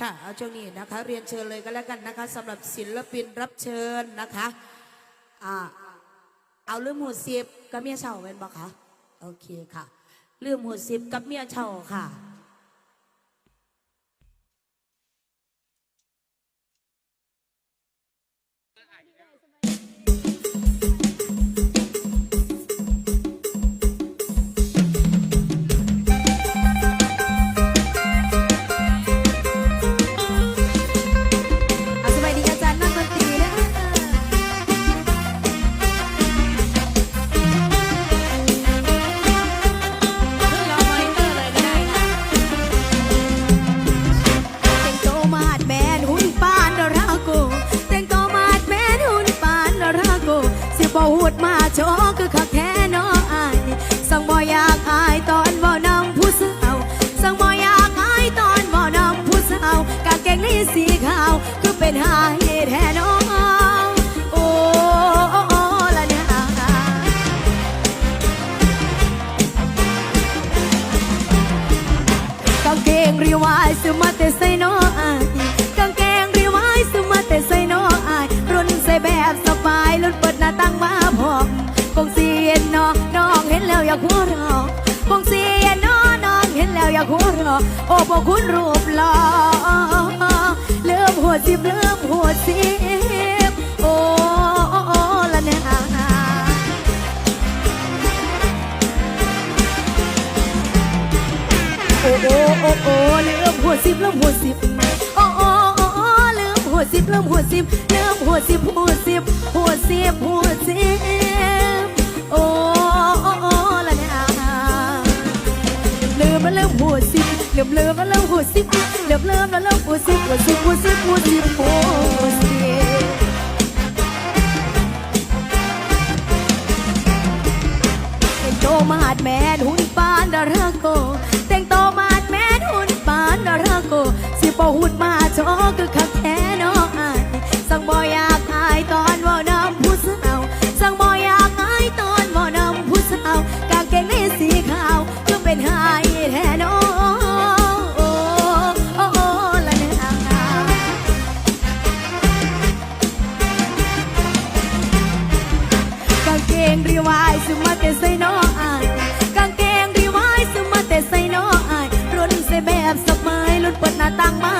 ค่ะเอาช่วงนี้นะคะเรียนเชิญเลยก็แล้วกันนะคะสำหรับศิลปินรับเชิญนะคะอ่าเอาเรื่องหูสิบกับเมียเช่าเป็นบ่คะโอเคค่ะ เรื่องหูสิบกับเมียเช่าค่ะ เป็นหาเหตุแท้น้องโอ้ละนะกางเกงรีวายซื้อมาแต่ใส่น้ออายกางเกงรีวายซื้อมาแต่ใส่น้อยรุ่นใส่แบบสบายรุ่นเปิดหน้าตั้งมาพอคงเสียนน้องน้องเห็นแล้วอยากหัวเราะคงเสียนน้องน้องเห็นแล้วอยากหัวเราะโอ้พวกคุณรูปหล่อ สิบเริ่มหัวสิบโอ้โอ้โอ้ละนะโอ้โอ้โอ้โอ้เริ่มหัวสิบเริ่มหัวสิบโอ้โอ้โอ้โอ้เริ่มหัวสิบเริ่มหัวสิบเริ่มหัวสิบหัวสิบหัวสิบหัวสิบโอ้ ลืมเลิมแล้วเริ่มหัวซิบลืมเลิมแล้วเริ่มหัวซิบหัวซิบหัวซิบหัวซิบหัวซิบเต็งโตมาดแม่หุ่นปานดาราโกเต็งโตมาดแม่หุ่นปานดาราโกสิบปหุ่นมาชอก็ขักแท้น้องอายสังบอยา งรีวายซื้มาแต่ใส่น้ออายกางเกงรีวายซื้มาแต่ใส่น้ออายรุ่นใส่แบบสมัยรุ่นเปิดหน้าต่างมา